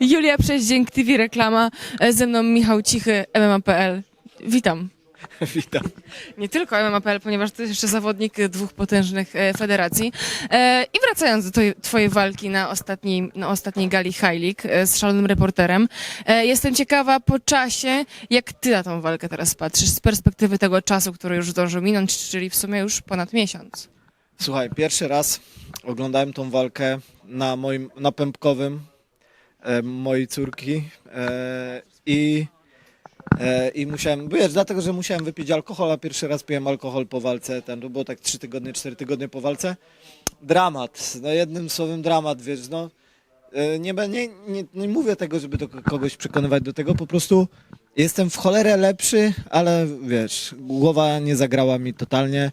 Julia Przeździęk, TV Reklama, e, ze mną Michał Cichy, MMA.pl. Witam. Witam. Nie tylko MMA.pl, ponieważ to jest jeszcze zawodnik dwóch potężnych e, federacji. E, I wracając do twojej walki na ostatniej, na ostatniej gali e, z szalonym reporterem, e, jestem ciekawa po czasie, jak ty na tą walkę teraz patrzysz z perspektywy tego czasu, który już zdążył minąć, czyli w sumie już ponad miesiąc. Słuchaj, pierwszy raz oglądałem tą walkę na moim, na pępkowym e, mojej córki e, i, e, i musiałem, wiesz, dlatego, że musiałem wypić alkohol, a pierwszy raz piłem alkohol po walce, ten, to było tak 3 tygodnie, 4 tygodnie po walce. Dramat, no jednym słowem dramat, wiesz, no. E, Nie, nie, nie, nie mówię tego, żeby kogoś przekonywać do tego, po prostu jestem w cholerę lepszy, ale wiesz, głowa nie zagrała mi totalnie.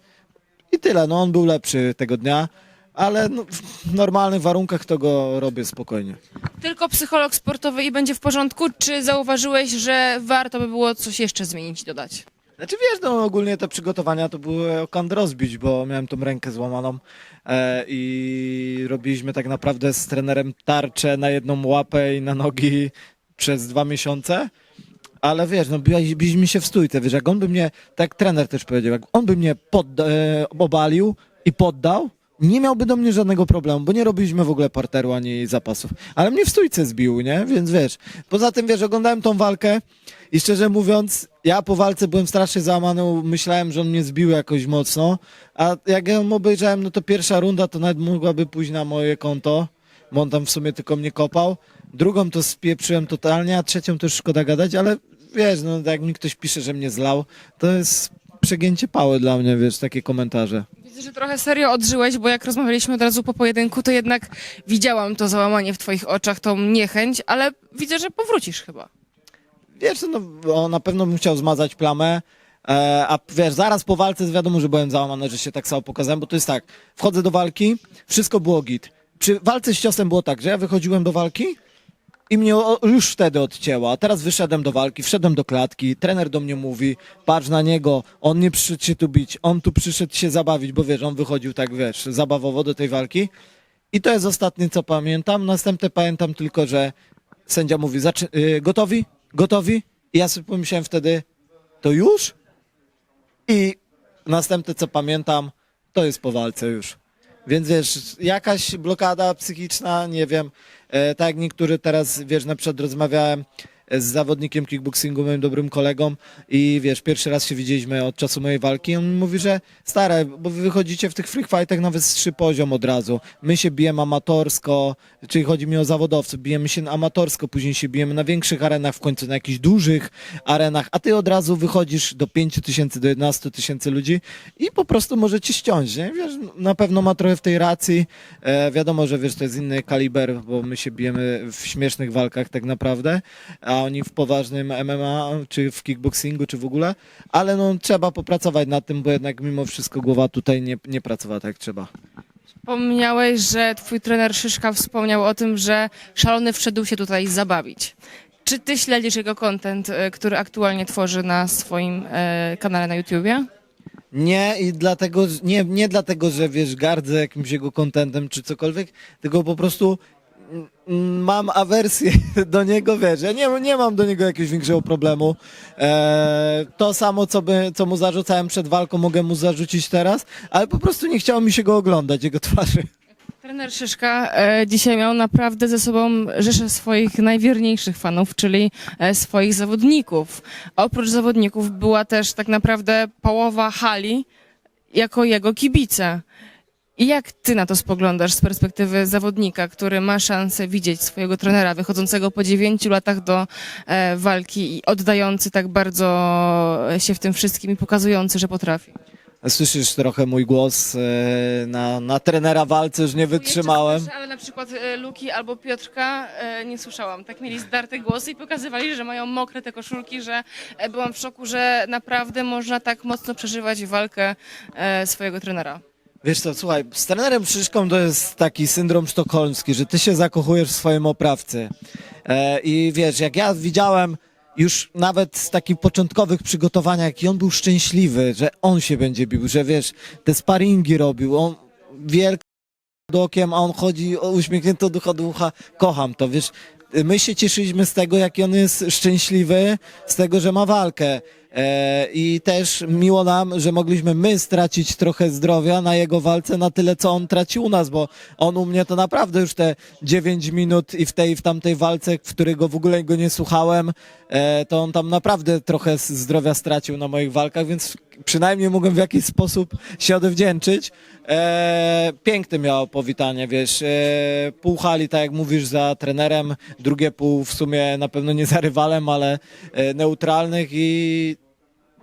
I tyle, no on był lepszy tego dnia, ale no, w normalnych warunkach to go robię spokojnie. Tylko psycholog sportowy i będzie w porządku, czy zauważyłeś, że warto by było coś jeszcze zmienić, dodać? Znaczy wiesz, no ogólnie te przygotowania to były okand rozbić, bo miałem tą rękę złamaną e, i robiliśmy tak naprawdę z trenerem tarczę na jedną łapę i na nogi przez dwa miesiące. Ale wiesz, no bili- biliśmy się w stójce, wiesz, jak on by mnie, tak trener też powiedział, jak on by mnie podda- e, obalił i poddał, nie miałby do mnie żadnego problemu, bo nie robiliśmy w ogóle parteru ani zapasów. Ale mnie w stójce zbił, nie? Więc wiesz, poza tym wiesz, oglądałem tą walkę i szczerze mówiąc, ja po walce byłem strasznie załamany, myślałem, że on mnie zbił jakoś mocno, a jak ja ją obejrzałem, no to pierwsza runda to nawet mogłaby pójść na moje konto, bo on tam w sumie tylko mnie kopał. Drugą to spieprzyłem totalnie, a trzecią to już szkoda gadać, ale wiesz, no jak mi ktoś pisze, że mnie zlał, to jest przegięcie pały dla mnie, wiesz, takie komentarze. Widzę, że trochę serio odżyłeś, bo jak rozmawialiśmy od razu po pojedynku, to jednak widziałam to załamanie w twoich oczach, tą niechęć, ale widzę, że powrócisz chyba. Wiesz, no on na pewno bym chciał zmazać plamę, e, a wiesz, zaraz po walce wiadomo, że byłem załamany, że się tak samo pokazałem, bo to jest tak, wchodzę do walki, wszystko było git. Przy walce z ciosem było tak, że ja wychodziłem do walki i mnie już wtedy odcięła, teraz wyszedłem do walki, wszedłem do klatki, trener do mnie mówi, patrz na niego, on nie przyszedł się tu bić, on tu przyszedł się zabawić, bo wiesz, on wychodził tak, wiesz, zabawowo do tej walki. I to jest ostatnie, co pamiętam. Następne pamiętam tylko, że sędzia mówi, zaczy- y, gotowi? Gotowi? I ja sobie pomyślałem wtedy, to już? I następne, co pamiętam, to jest po walce już. Więc wiesz, jakaś blokada psychiczna, nie wiem, e, tak jak niektórzy teraz, wiesz, na przykład rozmawiałem z zawodnikiem kickboxingu, moim dobrym kolegą i wiesz, pierwszy raz się widzieliśmy od czasu mojej walki on mówi, że stare, bo wy wychodzicie w tych free fightach nawet z trzy poziom od razu. My się bijemy amatorsko, czyli chodzi mi o zawodowców, bijemy się amatorsko, później się bijemy na większych arenach, w końcu na jakichś dużych arenach, a ty od razu wychodzisz do 5 tysięcy, do 11 tysięcy ludzi i po prostu możecie ściąć, nie? Wiesz, na pewno ma trochę w tej racji, e, wiadomo, że wiesz, to jest inny kaliber, bo my się bijemy w śmiesznych walkach tak naprawdę, a oni w poważnym MMA, czy w kickboxingu, czy w ogóle, ale no trzeba popracować nad tym, bo jednak mimo wszystko głowa tutaj nie, nie pracowała tak jak trzeba. Wspomniałeś, że twój trener Szyszka wspomniał o tym, że szalony wszedł się tutaj zabawić. Czy ty śledzisz jego content, e, który aktualnie tworzy na swoim e, kanale na YouTubie? Nie i dlatego, nie, nie dlatego, że wiesz, gardzę jakimś jego kontentem czy cokolwiek, tylko po prostu mam awersję do niego, wiesz, ja nie, nie mam do niego jakiegoś większego problemu. E, to samo, co, by, co mu zarzucałem przed walką, mogę mu zarzucić teraz, ale po prostu nie chciało mi się go oglądać, jego twarzy. Trener Szyszka e, dzisiaj miał naprawdę ze sobą rzeszę swoich najwierniejszych fanów, czyli e, swoich zawodników. Oprócz zawodników była też tak naprawdę połowa hali jako jego kibice. I jak ty na to spoglądasz z perspektywy zawodnika, który ma szansę widzieć swojego trenera wychodzącego po dziewięciu latach do e, walki i oddający tak bardzo się w tym wszystkim i pokazujący, że potrafi? Słyszysz trochę mój głos e, na, na trenera walce, już nie wytrzymałem. Jeszcze, ale na przykład e, Luki albo Piotrka e, nie słyszałam. Tak mieli zdarte głosy i pokazywali, że mają mokre te koszulki, że e, byłam w szoku, że naprawdę można tak mocno przeżywać walkę e, swojego trenera. Wiesz co, słuchaj, z trenerem Szyszką to jest taki syndrom sztokholmski, że ty się zakochujesz w swoim oprawcy. E, I wiesz, jak ja widziałem już nawet z takich początkowych przygotowań, jaki on był szczęśliwy, że on się będzie bił, że wiesz, te sparingi robił, on wielki okiem, a on chodzi uśmiechnięty od ucha do ucha, kocham to, wiesz, my się cieszyliśmy z tego, jaki on jest szczęśliwy, z tego, że ma walkę. E, I też miło nam, że mogliśmy my stracić trochę zdrowia na jego walce na tyle, co on tracił u nas, bo on u mnie to naprawdę już te 9 minut i w tej i w tamtej walce, w której go w ogóle go nie słuchałem, e, to on tam naprawdę trochę zdrowia stracił na moich walkach, więc przynajmniej mogłem w jakiś sposób się odwdzięczyć. E, piękne miało powitanie, wiesz, e, pół hali, tak jak mówisz, za trenerem, drugie pół w sumie na pewno nie za rywalem, ale e, neutralnych i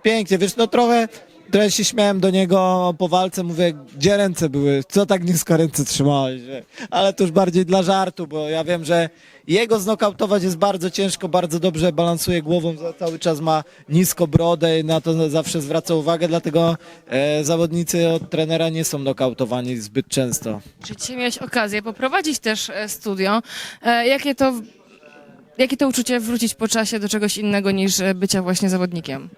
pięknie, wiesz, no trochę, trochę się śmiałem do niego po walce, mówię, gdzie ręce były, co tak nisko ręce trzymałeś, ale to już bardziej dla żartu, bo ja wiem, że jego znokautować jest bardzo ciężko, bardzo dobrze balansuje głową, cały czas ma nisko brodę i na to zawsze zwraca uwagę, dlatego e, zawodnicy od trenera nie są nokautowani zbyt często. Czy dzisiaj miałeś okazję poprowadzić też e, studio? E, Jakie to, jakie to uczucie wrócić po czasie do czegoś innego niż e, bycia właśnie zawodnikiem?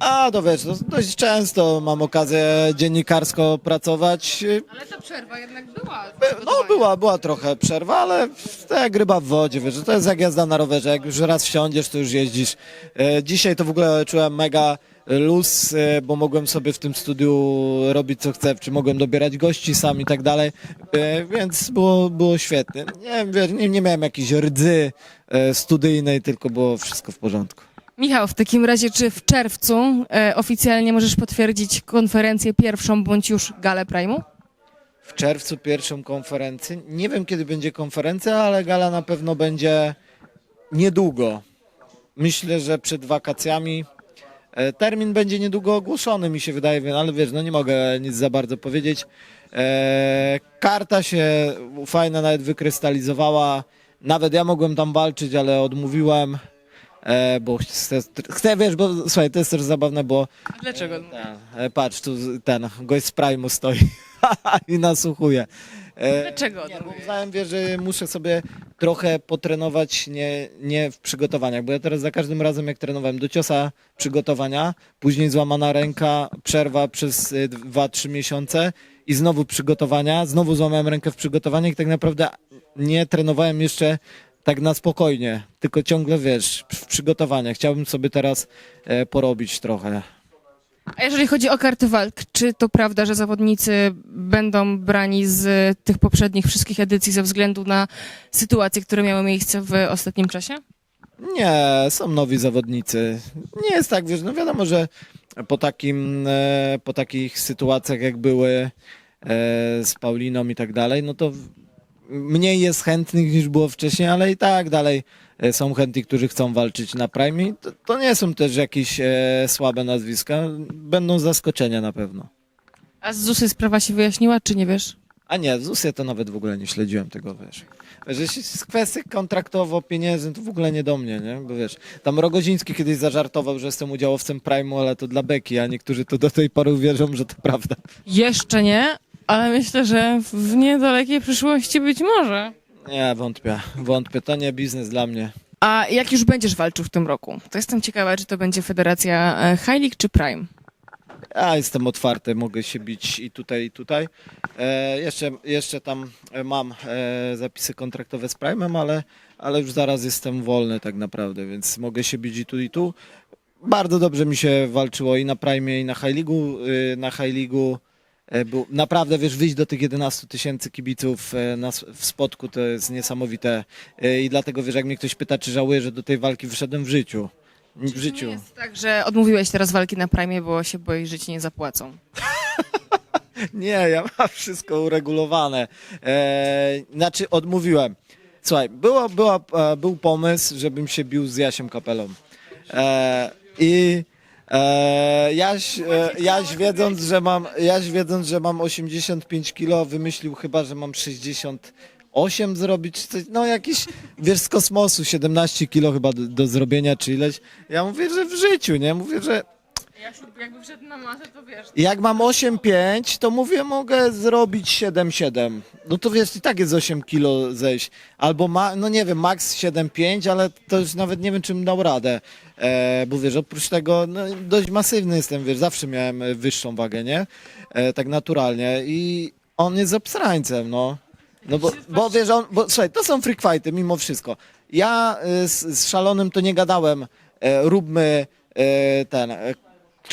A, to wiesz, no, dość często mam okazję dziennikarsko pracować, Ale ta przerwa jednak była. No była, była trochę przerwa, ale to jak ryba w wodzie, wiesz, że to jest jak jazda na rowerze, jak już raz wsiądziesz, to już jeździsz. E, Dzisiaj to w ogóle czułem mega luz, e, bo mogłem sobie w tym studiu robić co chcę, czy mogłem dobierać gości sam i tak dalej, E, więc było, było świetnie. Nie, nie, nie miałem jakiejś rdzy e, studyjnej, tylko było wszystko w porządku. Michał, w takim razie czy w czerwcu oficjalnie możesz potwierdzić konferencję pierwszą bądź już galę Prime'u? w czerwcu pierwszą konferencję. Nie wiem, kiedy będzie konferencja, ale gala na pewno będzie niedługo. Myślę, że przed wakacjami. E, Termin będzie niedługo ogłoszony, mi się wydaje, ale wiesz, no nie mogę nic za bardzo powiedzieć. E, karta się fajna nawet wykrystalizowała. Nawet ja mogłem tam walczyć, ale odmówiłem. E, bo chcę, chcę, wiesz, bo słuchaj, to jest też zabawne, bo A dlaczego? ten, e, patrz, tu ten gość z Prime'u stoi i nasłuchuje. E, Dlaczego? Nie, bo uznałem, wiesz, że muszę sobie trochę potrenować nie, nie w przygotowaniach, bo ja teraz za każdym razem jak trenowałem do ciosa przygotowania, później złamana ręka, przerwa przez 2-3 miesiące i znowu przygotowania, znowu złamałem rękę w przygotowaniach i tak naprawdę nie trenowałem jeszcze tak na spokojnie, tylko ciągle, wiesz, w przygotowaniach. Chciałbym sobie teraz e, porobić trochę. A jeżeli chodzi o karty walk, czy to prawda, że zawodnicy będą brani z tych poprzednich wszystkich edycji ze względu na sytuacje, które miały miejsce w ostatnim czasie? Nie, są nowi zawodnicy. Nie jest tak, wiesz, no wiadomo, że po takim, e, po takich sytuacjach jak były e, z Pauliną i tak dalej, no to mniej jest chętnych niż było wcześniej, ale i tak dalej e, są chętni, którzy chcą walczyć na Prime. To, to nie są też jakieś e, słabe nazwiska, będą zaskoczenia na pewno. A z ZUSy sprawa się wyjaśniła, czy nie wiesz? A nie, ZUS ja to nawet w ogóle nie śledziłem tego, wiesz. Że jeśli jest kwestia kontraktowo pieniędzy, to w ogóle nie do mnie, nie? Bo wiesz, tam Rogoziński kiedyś zażartował, że jestem udziałowcem Prime'u, ale to dla beki, a niektórzy to do tej pory uwierzą, że to prawda. Jeszcze nie, ale myślę, że w niedalekiej przyszłości być może. Nie, wątpię, wątpię, to nie biznes dla mnie. A jak już będziesz walczył w tym roku? To jestem ciekawa, czy to będzie Federacja e, High League czy Prime? Ja jestem otwarty, mogę się bić i tutaj, i tutaj. E, jeszcze, jeszcze tam e, mam e, zapisy kontraktowe z Prime'em, ale, ale już zaraz jestem wolny tak naprawdę, więc mogę się bić i tu, i tu. Bardzo dobrze mi się walczyło i na Prime, i na High League'u. Y, Na High League'u e, był, naprawdę, wiesz, wyjść do tych 11 tysięcy kibiców e, na, s- w spotku to jest niesamowite. E, I dlatego, wiesz, jak mnie ktoś pyta, czy żałuję, że do tej walki wyszedłem w życiu. W życiu. Nie jest tak, że odmówiłeś teraz walki na Prime, bo się boisz, że ci nie zapłacą. Nie, ja mam wszystko uregulowane. E, znaczy, odmówiłem. Słuchaj, było, była, e, był pomysł, żebym się bił z Jasiem Kapelą. E, I e, Jaś, e, Jaś, wiedząc, że mam, Jaś, wiedząc, że mam 85 kilo, wymyślił chyba, że mam 68 zrobić, czy coś, no jakiś, wiesz, z kosmosu 17 kilo chyba do, do zrobienia, czy ileś. Ja mówię, że w życiu, nie? Mówię, że Jakby wszedł na masę, to wiesz. jak mam 8,5, to mówię, mogę zrobić 7,7. No to wiesz, i tak jest 8 kilo zejść. Albo, ma, no nie wiem, max 7,5, ale to już nawet nie wiem, czym dał radę. E, bo wiesz, oprócz tego, no, dość masywny jestem, wiesz, zawsze miałem wyższą wagę, nie? E, tak naturalnie. I on jest obsrańcem, no. No bo, bo wiesz, on, bo słuchaj, to są freak fighty mimo wszystko. Ja e, z, z szalonym to nie gadałem, e, róbmy e, ten e,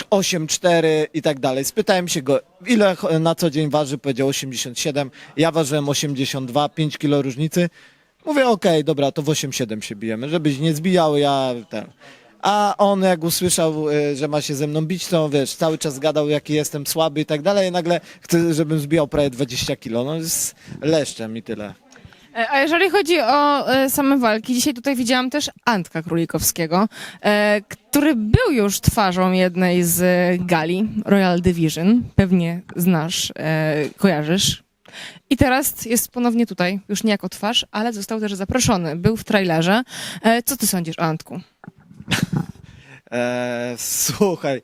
8-4 i tak dalej. Spytałem się go, ile na co dzień waży, powiedział 87, ja ważyłem 82, 5 kilo różnicy. Mówię, okej, dobra, to w 8-7 się bijemy, żebyś nie zbijał, ja ten. A on jak usłyszał, e, że ma się ze mną bić, to wiesz, cały czas gadał, jaki jestem słaby i tak dalej, nagle chce, żebym zbijał prawie 20 kilo, no z leszczem i tyle. E, A jeżeli chodzi o e, same walki, dzisiaj tutaj widziałam też Antka Królikowskiego, który był już twarzą jednej z gali Royal Division. Pewnie znasz, kojarzysz. I teraz jest ponownie tutaj, już nie jako twarz, ale został też zaproszony. Był w trailerze. Co ty sądzisz o Antku? Eee, słuchaj,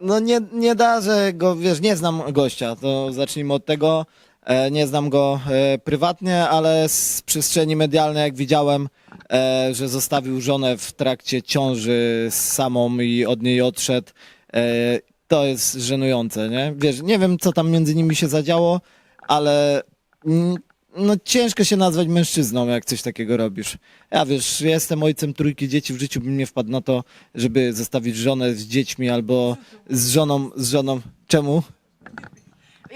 no nie, nie da, że go, wiesz, nie znam gościa, to zacznijmy od tego. E, nie znam go e, prywatnie, ale z przestrzeni medialnej, jak widziałem, e, że zostawił żonę w trakcie ciąży z samą i od niej odszedł, e, to jest żenujące, nie? Wiesz, nie wiem, co tam między nimi się zadziało, ale no ciężko się nazwać mężczyzną, jak coś takiego robisz. Ja wiesz, jestem ojcem trójki dzieci, w życiu bym nie wpadł na to, żeby zostawić żonę z dziećmi albo z żoną, z żoną. Czemu?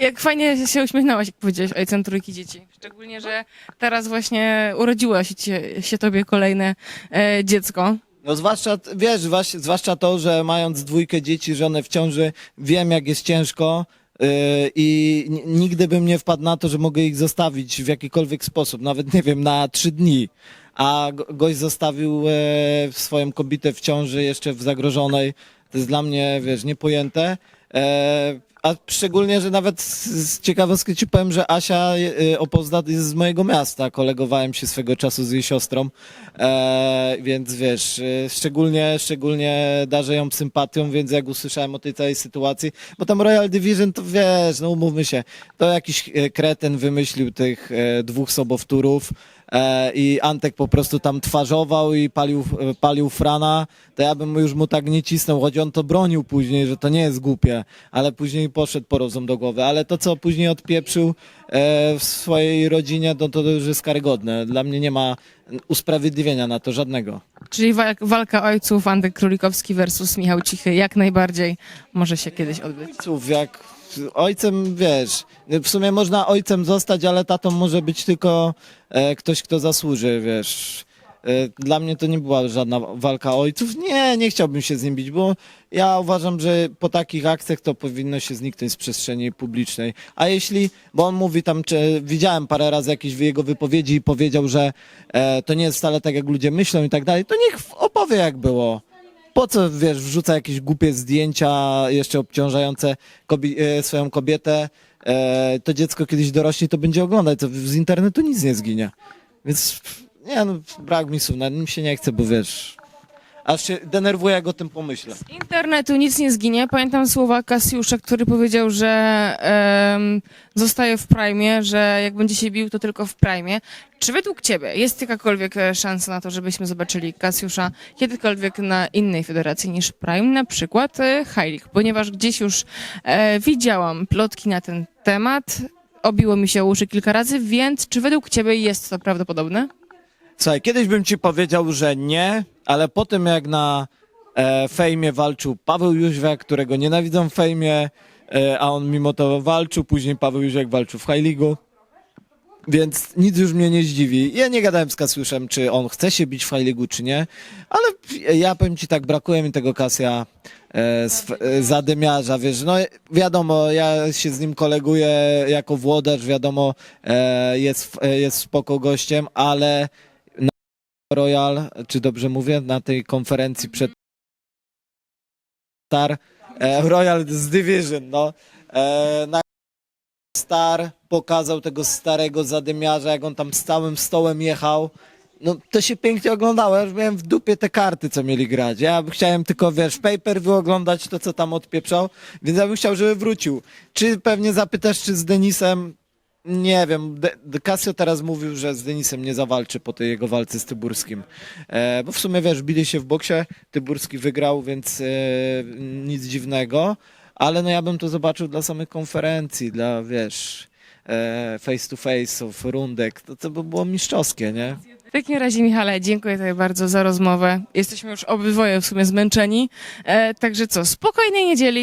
Jak fajnie się uśmiechnęłaś, jak powiedziałeś ojcem trójki dzieci. Szczególnie, że teraz właśnie urodziło się, się tobie kolejne e, dziecko. No zwłaszcza, wiesz, zwłasz- zwłaszcza to, że mając dwójkę dzieci, żonę w ciąży, wiem jak jest ciężko i n- nigdy bym nie wpadł na to, że mogę ich zostawić w jakikolwiek sposób, nawet nie wiem, na trzy dni. A go- gość zostawił e, swoją kobietę w ciąży, jeszcze w zagrożonej. To jest dla mnie, wiesz, niepojęte. A szczególnie, że nawet z, ciekawostki ci powiem, że Asia e, Opozdat jest z mojego miasta. Kolegowałem się swego czasu z jej siostrą, e, więc wiesz, e, szczególnie, szczególnie darzę ją sympatią, więc jak usłyszałem o tej całej sytuacji, bo tam Royal Division to wiesz, no umówmy się, to jakiś e, kreten wymyślił tych e, dwóch sobowtórów, i Antek po prostu tam twarzował i palił, e, palił frana, to ja bym już mu tak nie cisnął, choć on to bronił później, że to nie jest głupie, ale później poszedł po rozum do głowy, ale to co później odpieprzył e, w swojej rodzinie, to, to już jest karygodne. Dla mnie nie ma usprawiedliwienia na to żadnego. Czyli wa- walka ojców Antek Królikowski versus Michał Cichy jak najbardziej może się kiedyś odbyć. Ojców, jak ojcem, wiesz, w sumie można ojcem zostać, ale tatą może być tylko e, ktoś, kto zasłuży, wiesz. E, Dla mnie to nie była żadna walka ojców. Nie, nie chciałbym się z nim bić, bo ja uważam, że po takich akcjach to powinno się zniknąć z przestrzeni publicznej. A jeśli, bo on mówi tam, czy widziałem parę razy jakieś jego wypowiedzi i powiedział, że e, to nie jest wcale tak, jak ludzie myślą i tak dalej, to niech opowie, jak było po co, wiesz, wrzuca jakieś głupie zdjęcia, jeszcze obciążające kobi- e, swoją kobietę, e, to dziecko kiedyś dorośnie, to będzie oglądać, to z internetu nic nie zginie. Więc, nie no, brak mi słów, na nim się nie chce, bo wiesz, aż się denerwuję, jak o tym pomyślę. Z internetu nic nie zginie. Pamiętam słowa Kasiusza, który powiedział, że em, zostaje w Prime, że jak będzie się bił, to tylko w Prime. Czy według ciebie jest jakakolwiek e, szansa na to, żebyśmy zobaczyli Kasiusza kiedykolwiek na innej federacji niż Prime, na przykład e, League? Ponieważ gdzieś już e, widziałam plotki na ten temat, obiło mi się o uszy kilka razy, więc czy według ciebie jest to prawdopodobne? Słuchaj, kiedyś bym ci powiedział, że nie, ale po tym jak na e, fejmie walczył Paweł Jóźwiak, którego nienawidzą w fejmie, e, a on mimo to walczył, później Paweł Jóźwiak walczył w High League'u, więc nic już mnie nie zdziwi. Ja nie gadałem z Kasiuszem, czy on chce się bić w High League'u, czy nie, ale ja powiem ci tak, brakuje mi tego Kasia e, z, e, zadymiarza, wiesz, no wiadomo, ja się z nim koleguję jako włodarz, wiadomo, e, jest, e, jest spoko gościem, ale Royal, czy dobrze mówię, na tej konferencji przed Star, e, Royal z Division, no, e, na Star pokazał tego starego zadymiarza, jak on tam z całym stołem jechał, no to się pięknie oglądało, ja już miałem w dupie te karty, co mieli grać, ja chciałem tylko, wiesz, paper wyoglądać to, co tam odpieprzał, więc ja bym chciał, żeby wrócił. Czy pewnie zapytasz, czy z Denisem, nie wiem, De- Casio teraz mówił, że z Denisem nie zawalczy po tej jego walce z Tyburskim. E, bo w sumie wiesz, bili się w boksie, Tyburski wygrał, więc e, nic dziwnego. Ale no ja bym to zobaczył dla samych konferencji, dla wiesz, e, face to face'ów, rundek. To, to by było mistrzowskie, nie? W takim razie, Michale, dziękuję Tobie bardzo za rozmowę. Jesteśmy już obydwoje w sumie zmęczeni. E, także co, spokojnej niedzieli.